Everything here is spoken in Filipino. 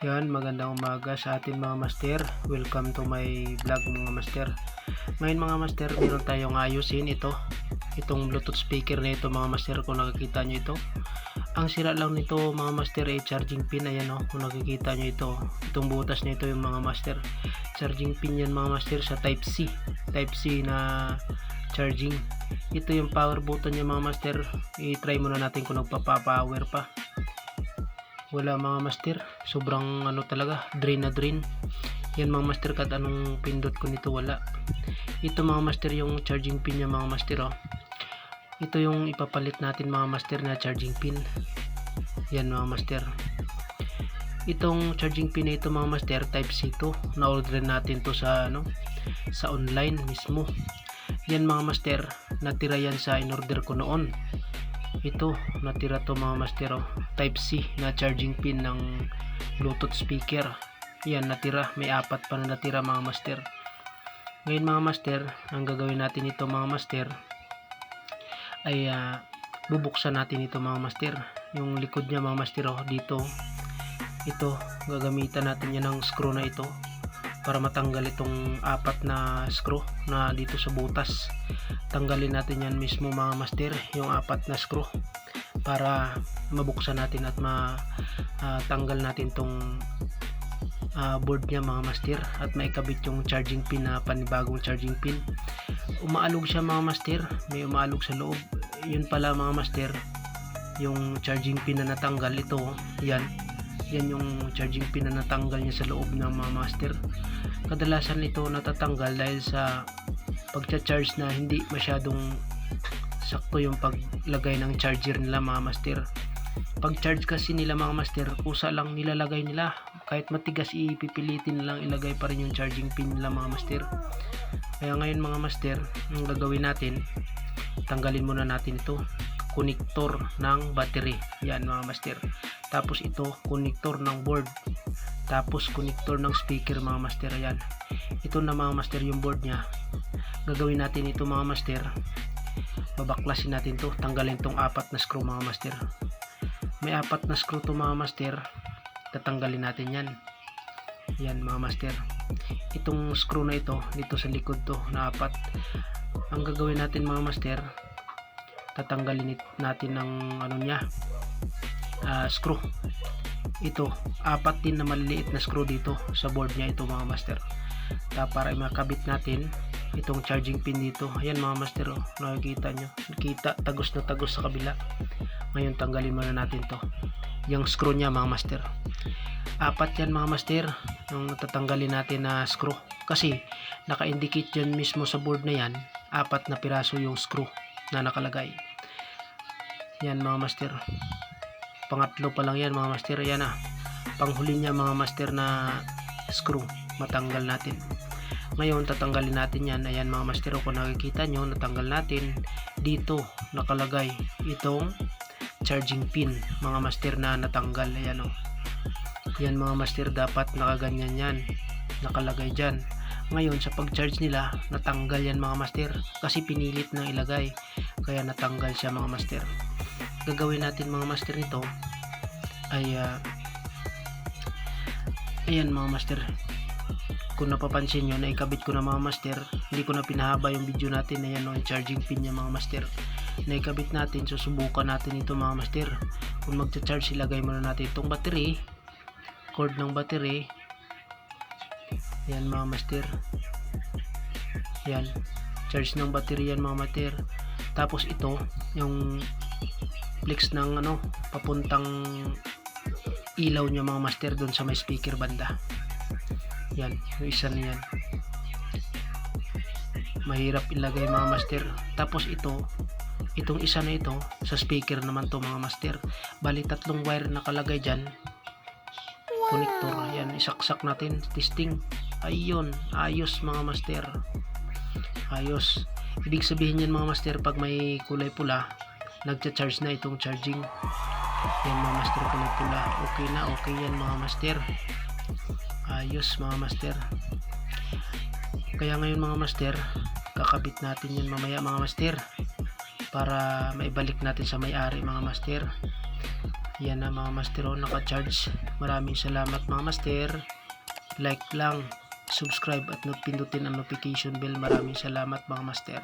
Yan, magandang umaga sa atin mga master. Welcome to my vlog mga master. Ngayon mga master, meron tayong ayusin ito. Itong Bluetooth speaker na ito mga master kung nakikita nyo ito. Ang sira lang nito mga master ay charging pin. Ayan o, kung nakikita nyo ito. Itong butas na ito yung mga master. Charging pin yan mga master sa type C. Type C na charging. Ito yung power button niya mga master. I-try muna natin kung nagpapapower pa wala mga master. Sobrang ano talaga drain na drain. Yan mga master kad anong pindot ko nito wala. Ito mga master yung charging pin niya mga master oh. ito yung ipapalit natin mga master na charging pin. Yan mga master. Itong charging pin na ito mga master type C to. Na order natin to sa ano sa online mismo. Yan mga master natira yan sa in order ko noon ito natira to mga master oh. type C na charging pin ng bluetooth speaker. Yan natira. May apat pa na natira mga master. Ngayon mga master ang gagawin natin ito mga master ay ah, bubuksan natin ito mga master. Yung likod niya mga master oh, dito. Ito gagamitan natin yan ng screw na ito para matanggal itong apat na screw na dito sa butas. Tanggalin natin yan mismo mga master yung apat na screw para mabuksan natin at matanggal natin tong ah, board niya mga master at maikabit yung charging pin na panibagong charging pin. Umaalog siya mga master may umaalog sa loob. Yun pala mga master yung charging pin na natanggal ito yan yan yung charging pin na natanggal niya sa loob ng mga master. Kadalasan ito natatanggal dahil sa pagcha-charge na hindi masyadong sakto yung paglagay ng charger nila mga master. Pag charge kasi nila mga master kusa lang nilalagay nila. Kahit matigas ipipilitin nilang ilagay pa rin yung charging pin nila mga master. Kaya ngayon mga master ang gagawin natin tanggalin muna natin ito connector ng battery. Yan mga master. Tapos ito connector ng board. Tapos connector ng speaker mga master. Ayan. Ito na mga master yung board nya gagawin natin ito mga master. Babaklasin natin to. Tanggalin tong apat na screw mga master. May apat na screw to mga master. Tatanggalin natin yan. Yan mga master. Itong screw na ito dito sa likod to na apat. Ang gagawin natin mga master tatanggalin natin ng ano niya ah, screw. Ito apat din na maliliit na screw dito sa board niya ito mga master. Ta para makabit natin itong charging pin dito. Ayan mga master oh, nakikita nyo kita tagos na tagos sa kabila. Ngayon tanggalin muna natin to. Yung screw niya mga master. Apat yan mga master yung tatanggalin natin na screw. Kasi naka-indicate dyan mismo sa board na yan apat na piraso yung screw na nakalagay yan mga master. Pangatlo pa lang yan mga master. Yan ah. Panghuli niya mga master na screw. Matanggal natin. Ngayon tatanggalin natin yan. Ayan mga master kung nakikita nyo natanggal natin. Dito nakalagay itong charging pin mga master na natanggal. Ayan o yan mga master dapat nakaganyan yan. Nakalagay dyan. Ngayon sa pag charge nila natanggal yan mga master kasi pinilit na ilagay. Kaya natanggal siya mga master gagawin natin mga master nito ay ah, ayan mga master. Kung napapansin nyo naikabit ko na mga master. Hindi ko na pinahaba yung video natin. Ayan o yung charging pin niya mga master. Naikabit natin susubukan natin ito mga master. Kung magcha-charge ilagay muna natin itong battery. Cord ng battery. Yan mga master. Yan charge ng battery yan mga master. Tapos ito yung flex ng ano papuntang ilaw niya mga master doon sa may speaker banda. Yan yung isa na yan. Mahirap ilagay mga master. Tapos ito itong isa na ito sa speaker naman to mga master. Bali tatlong wire nakalagay dyan. Connector yan isaksak natin testing. Ayun ayos mga master. Ayos. Ibig sabihin yan mga master pag may kulay pula nagcha-charge na itong charging yan mga master kulay pula okay na okay yan mga master ayos mga master kaya ngayon mga master kakabit natin yan mamaya mga master para maibalik natin sa may-ari mga master Yan na mga master oh, naka-charge. Maraming salamat mga master. Like lang, subscribe at pindutin ang notification bell. Maraming salamat mga master.